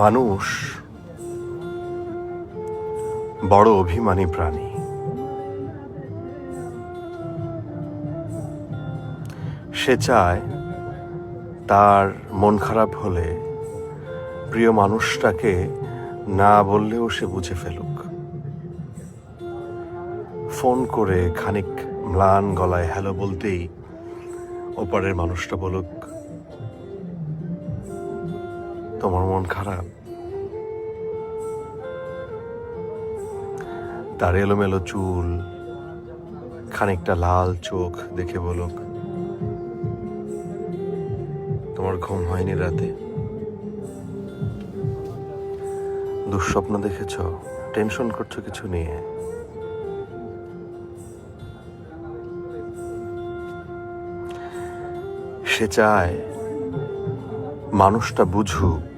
মানুষ বড় অভিমানী প্রাণী। সে চায় তার মন খারাপ হলে প্রিয় মানুষটাকে না বললেও সে বুঝে ফেলুক। ফোন করে খানিক ম্লান গলায় হ্যালো বলতেই ওপারের মানুষটা বলুক তোমার মন খারাপ? তার এলোমেলো চুল, খানিকটা লাল চোখ দেখে বলুক, তোমার ঘুম হয়নি রাতে। দুঃস্বপ্ন দেখেছ, টেনশন করছ কিছু নিয়ে? সে চায় মানুষটা বুঝুক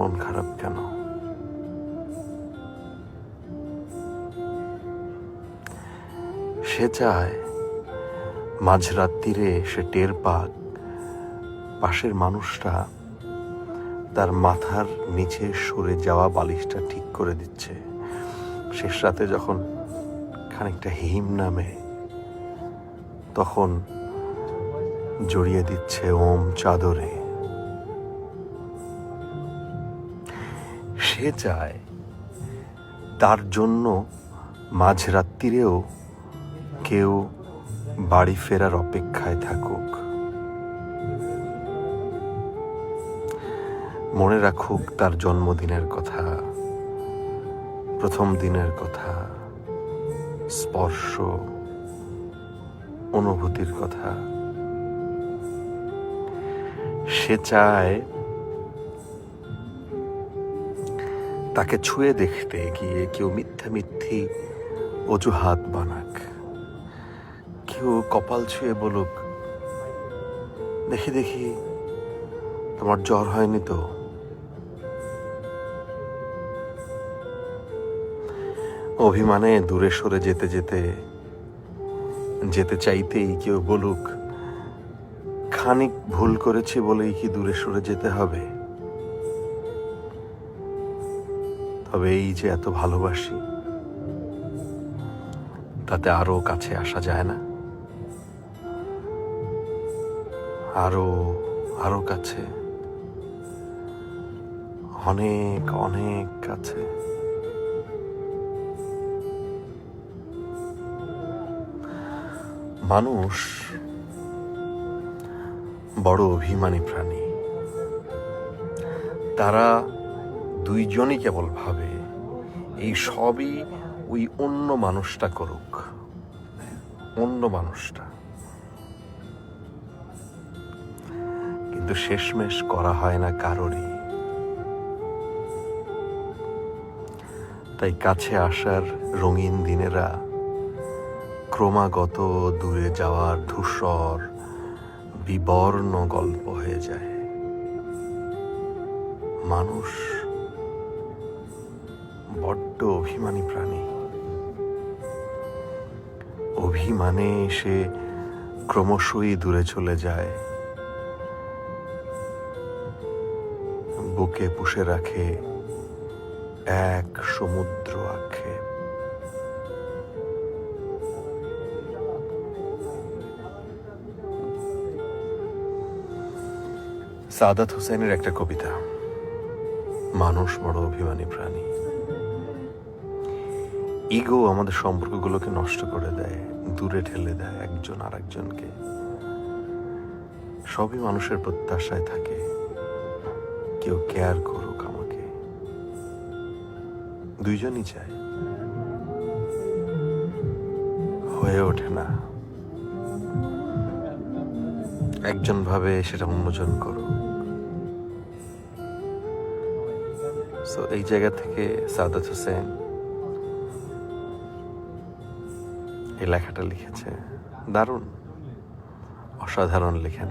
মন খারাপ কেন? সে চায় মাঝরাত্রিরে সে টের পাক, পাশের মানুষটা তার মাথার নিচে সরে যাওয়া বালিশটা ঠিক করে দিচ্ছে। শেষ রাতে যখন খানিকটা হিম নামে, তখন জড়িয়ে দিচ্ছে ওম চাদরে। সে চায়, তার জন্য মাঝরাত্রিরেও কেউ বাড়ি ফেরার অপেক্ষায় থাকুক। মনে রাখুক, তার জন্মদিনের কথা, প্রথম দিনের কথা, স্পর্শ, অনুভূতির কথা। সে চায় তাকে ছুঁয়ে দেখতে গিয়ে কেউ মিথ্যা মিথ্যি অজুহাত বানাক। কেউ কপাল ছুঁয়ে বলুক, দেখি দেখি, তোমার জ্বর হয়নি তো? অভিমানে দূরে সরে যেতে যেতে যেতে চাইতেই কেউ বলুক, খানিক ভুল করেছি বলেই কি দূরে সরে যেতে হবে? তবে এই যে এত ভালোবাসি, তাতে আরও কাছে আসা যায় না। আরও আরও কাছে, অনেক অনেক কাছে। মানুষ বড় অভিমানী প্রাণী। তারা দুইজনই কেবল ভাবে, এই সবই ওই অন্য মানুষটা করুক। অন্য মানুষটা। কিন্তু শেষমেশ করা হয় না কারোরই। তাই কাছে আসার রঙিন দিনেরা ক্রমাগত দূরে যাওয়ার ধূসর, বিবর্ণ গল্প হয়ে যায়। মানুষ বড্ড অভিমানী প্রাণী। অভিমানে সে ক্রমশই দূরে চলে যায়। বুকে পুষে রাখে এক সমুদ্র আক্ষেপ। সাদাত হোসেনের একটা কবিতা, মানুষ বড় অভিমানী প্রাণী। ইগো আমাদের সম্পর্কগুলোকে নষ্ট করে দেয়, দূরে ঠেলে দেয় একজন আর একজনকে সবই মানুষের প্রত্যাশায় থাকে। কেউ কেয়ার করুক আমাকে। দুইজনই চায়। হয়ে ওঠে না। একজন ভাবে সেটা উন্মোচন করুক। তো এই জায়গা থেকে সাদাত হোসেন এই লেখাটা লিখেছে। দারুণ। অসাধারণ লেখেন।